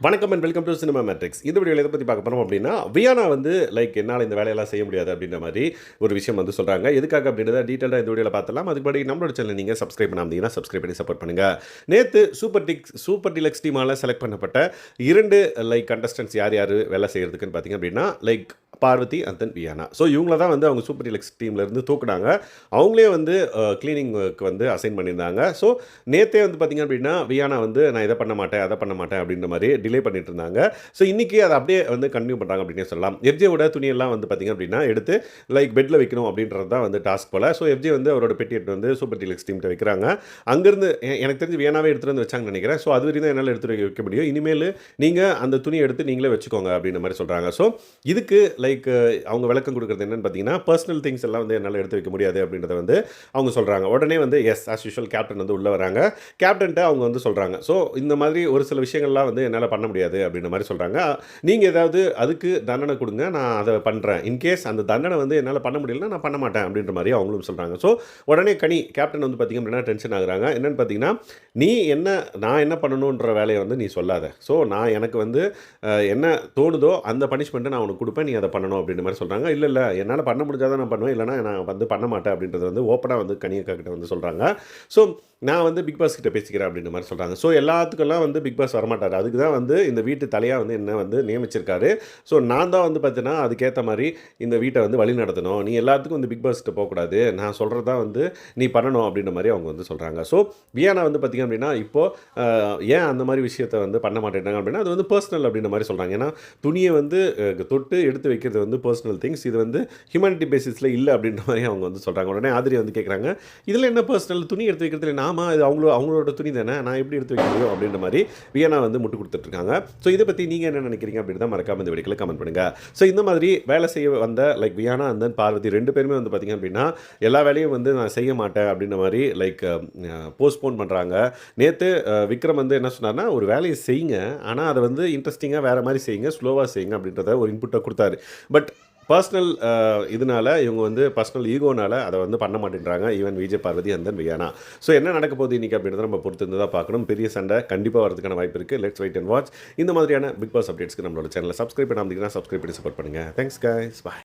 வணக்கம் and welcome to cinema matrix இந்த வீடியோவில் எதை பற்றி பார்க்க போகிறோம் அப்படின்னா வியானா வந்து லைக் என்னால் இந்த வேலையெல்லாம் செய்ய முடியாது அப்படின்ற மாதிரி ஒரு விஷயம் வந்து சொல்கிறாங்க எதுக்காக அப்படின்றத டீட்டெயிலாக இந்த வீடியோவில் பார்த்தலாம் அதுபடி நம்மளோட சேனல் நீங்கள் சப்ஸ்கிரைப் பண்ணாமதிங்கன்னா சப்ஸ்கிரைப் பண்ணி சப்போர்ட் பண்ணுங்கள் நேற்று சூப்பர் டிக்ஸ் சூப்பர் டிலக்ஸ் டீமால் செலக்ட் பண்ணப்பட்ட இரண்டு லைக் கண்டஸ்டன்ஸ் யார் யார் வேலை செய்கிறதுக்குன்னு பார்த்தீங்க அப்படின்னா like Parvati and then Viana. So இவங்கள தான் வந்து அவங்க சூப்பர் டிலக்ஸ் டீம்லேருந்து தூக்குனாங்க. அவங்களே வந்து க்ளீனிங்க்கு வந்து அசைன் பண்ணியிருந்தாங்க. ஸோ நேற்றே வந்து பார்த்திங்க அப்படின்னா வியானா வந்து நான் இதை பண்ண மாட்டேன் அதை பண்ண மாட்டேன் அப்படின்ற மாதிரி டிலே பண்ணிட்டு இருந்தாங்க ஸோ இன்றைக்கி அதை அப்படியே வந்து கண்டினியூ பண்ணுறாங்க அப்படின்னே சொல்லலாம். எஃப்ஜேவோட துணியெல்லாம் வந்து பார்த்திங்க அப்படின்னா எடுத்து லைக் பெட்டில் வைக்கணும் அப்படின்றது தான் வந்து டாஸ்க் போல். ஸோ எஃப்ஜே வந்து அவரோட பெட்டி எடுத்து வந்து சூப்பர் டிலக்ஸ் டீம்கிட்ட வைக்கிறாங்க. அங்கேருந்து எனக்கு தெரிஞ்சு வியானாவே எடுத்துகிட்டு வந்து வச்சாங்கன்னு நினைக்கிறேன். ஸோ அது வரையும் தான் என்னால் எடுத்து வைக்க முடியும். இனிமேல் நீங்கள் அந்த துணியை எடுத்து நீங்களே வச்சுக்கோங்க அப்படின்ற மாதிரி சொல்கிறாங்க ஸோ இதுக்கு லைக் அவங்க விளக்கம் கொடுக்குறது என்னன்னு பார்த்தீங்கன்னா பர்சனல் திங்ஸ் எல்லாம் வந்து என்னால் எடுத்து வைக்க முடியாது அப்படின்றத வந்து அவங்க சொல்கிறாங்க உடனே வந்து எஸ் ஆஸ் யூஷுவல் கேப்டன் வந்து உள்ளே வராங்க. கேப்டன்ட்ட அவங்க வந்து சொல்கிறாங்க ஸோ இந்த மாதிரி ஒரு சில விஷயங்கள்லாம் வந்து என்னால் பண்ண முடியாது அப்படின்ற மாதிரி சொல்கிறாங்க நீங்கள் ஏதாவது அதுக்கு தண்டனை கொடுங்க நான் அதை பண்ணுறேன் இன்கேஸ் அந்த தண்டனை வந்து என்னால் பண்ண முடியலன்னா நான் பண்ண மாட்டேன் அப்படின்ற மாதிரி அவங்களும் சொல்கிறாங்க ஸோ உடனே கனி கேப்டன் வந்து பார்த்திங்க அப்படின்னா டென்ஷன் ஆகுறாங்க. என்னென்னு பார்த்தீங்கன்னா நீ என்ன நான் என்ன பண்ணணுன்ற வேலையை வந்து நீ சொல்லாத. ஸோ நான் எனக்கு வந்து என்ன தோணுதோ அந்த பனிஷ்மெண்ட்டை நான் உனக்கு கொடுப்பேன். நீ அதை பண்ணணும் அப்படின்ற மாதிரி சொல்கிறாங்க இல்லை இல்லை என்னால் பண்ண முடிஞ்சாதான் நான் பண்ணுவேன். இல்லைனா நான் வந்து பண்ண மாட்டேன் அப்படின்றது வந்து ஓப்பனாக வந்து கனியக்கா கிட்ட வந்து சொல்கிறாங்க ஸோ நான் வந்து பிக் பாஸ் கிட்ட பேசிக்கிறேன் அப்படின்ற மாதிரி சொல்கிறாங்க ஸோ எல்லாத்துக்கெல்லாம் வந்து பிக் பாஸ் வரமாட்டார். அதுக்கு தான் வந்து இந்த வீட்டு தலையாக வந்து என்ன வந்து நியமிச்சிருக்காரு. ஸோ நான் தான் வந்து பார்த்தீங்கன்னா அதுக்கேற்ற மாதிரி இந்த வீட்டை வந்து வழி நடத்தணும். நீ எல்லாத்துக்கும் வந்து பிக் பாஸ்கிட்ட போகக்கூடாது. நான் சொல்கிறது தான் வந்து நீ பண்ணணும் அப்படின்ற மாதிரி அவங்க வந்து சொல்கிறாங்க ஸோ வியானா வந்து பார்த்திங்க அப்படின்னா இப்போது ஏன் அந்த மாதிரி விஷயத்தை வந்து பண்ண மாட்டேங்கிறாங்க அப்படின்னா அது வந்து பர்சனல் அப்படின்ற மாதிரி சொல்கிறாங்க ஏன்னா துணியை வந்து தொட்டு எடுத்து வைக்கிறது இது வந்து பர்சனல் திங்ஸ் இது வந்து ஹியூமனிட்டி பேசிஸில் இல்லை அப்படின்ற மாதிரி அவங்க வந்து சொல்கிறாங்க உடனே ஆதிரி வந்து கேட்குறாங்க இதில் என்ன பர்சனல் துணி எடுத்து வைக்கிறதுல நாம? இது அவங்களோ அவங்களோட துணி தானே? நான் எப்படி எடுத்து வைக்க முடியும் அப்படின்ற மாதிரி வியனா வந்து முட்டு கொடுத்துட்ருக்காங்க. ஸோ இதை பற்றி நீங்கள் என்ன நினைக்கிறீங்க அப்படின்னு தான் மறக்காம இந்த வீடியோவில் கமெண்ட் பண்ணுங்கள் ஸோ இந்த மாதிரி வேலை செய்ய வந்த லைக் வியானா அந்த பார்வதி ரெண்டு பேருமே வந்து பார்த்திங்க அப்படின்னா எல்லா வேலையும் வந்து நான் செய்ய மாட்டேன் அப்படின்ற மாதிரி லைக் போஸ்ட்போன் பண்ணுறாங்க நேற்று விக்ரம் வந்து என்ன சொன்னார்னா ஒரு வேலையை செய்யுங்க. ஆனால் அதை வந்து இன்ட்ரெஸ்டிங்காக வேறு மாதிரி செய்யுங்க ஸ்லோவாக செய்யுங்க அப்படின்றத ஒரு இன்புட்டை கொடுத்தாரு. பட் பர்சனல் இதனால இவங்க வந்து பர்சனல் ஈகோனால அதை வந்து பண்ண மாட்டேன்றாங்க. ஈவன் விஜய் பார்வதி அந்த வியானா ஸோ என்ன நடக்க போகுது இன்றைக்கி அப்படின்றத நம்ம பொறுத்திருந்து தான் பார்க்கணும். பெரிய சண்டை கண்டிப்பாக வரதுக்கான வாய்ப்பு இருக்குது லெட்ஸ் வெயிட் அண்ட் வாட்ச் இந்த மாதிரியான பிக் பாஸ் அப்டேட்ஸ்க்கு நம்மளோட சேனலை சப்ஸ்கிரைப் பண்ணாமல் சப்ஸ்கிரைப் பண்ணி சப்போர்ட் பண்ணுங்கள் தேங்க்ஸ் கைஸ் பாய்